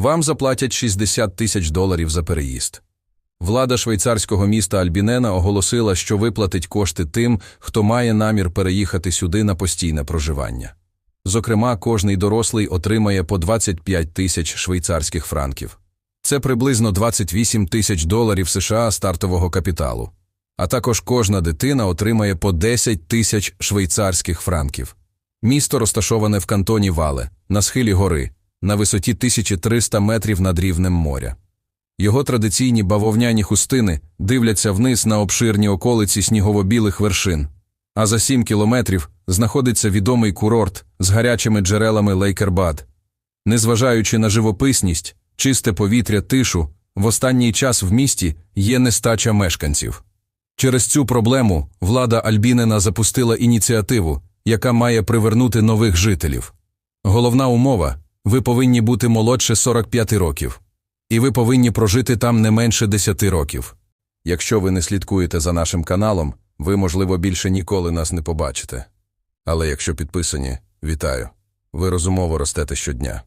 Вам заплатять 60 тисяч доларів за переїзд. Влада швейцарського міста Альбінена оголосила, що виплатить кошти тим, хто має намір переїхати сюди на постійне проживання. Зокрема, кожний дорослий отримає по 25 тисяч швейцарських франків. Це приблизно 28 тисяч доларів США стартового капіталу. А також кожна дитина отримає по 10 тисяч швейцарських франків. Місто розташоване в кантоні Вале, на схилі гори, на висоті 1300 метрів над рівнем моря. Його традиційні бавовняні хустини дивляться вниз на обширні околиці снігово-білих вершин. А за сім кілометрів знаходиться відомий курорт з гарячими джерелами Лейкербад. Незважаючи на живописність, чисте повітря, тишу, в останній час в місті є нестача мешканців. Через цю проблему влада Альбінена запустила ініціативу, яка має привернути нових жителів. Головна умова ви повинні бути молодше 45 років. І ви повинні прожити там не менше 10 років. Якщо ви не слідкуєте за нашим каналом, ви, можливо, більше ніколи нас не побачите. Але якщо підписані, вітаю. Ви розумово ростете щодня.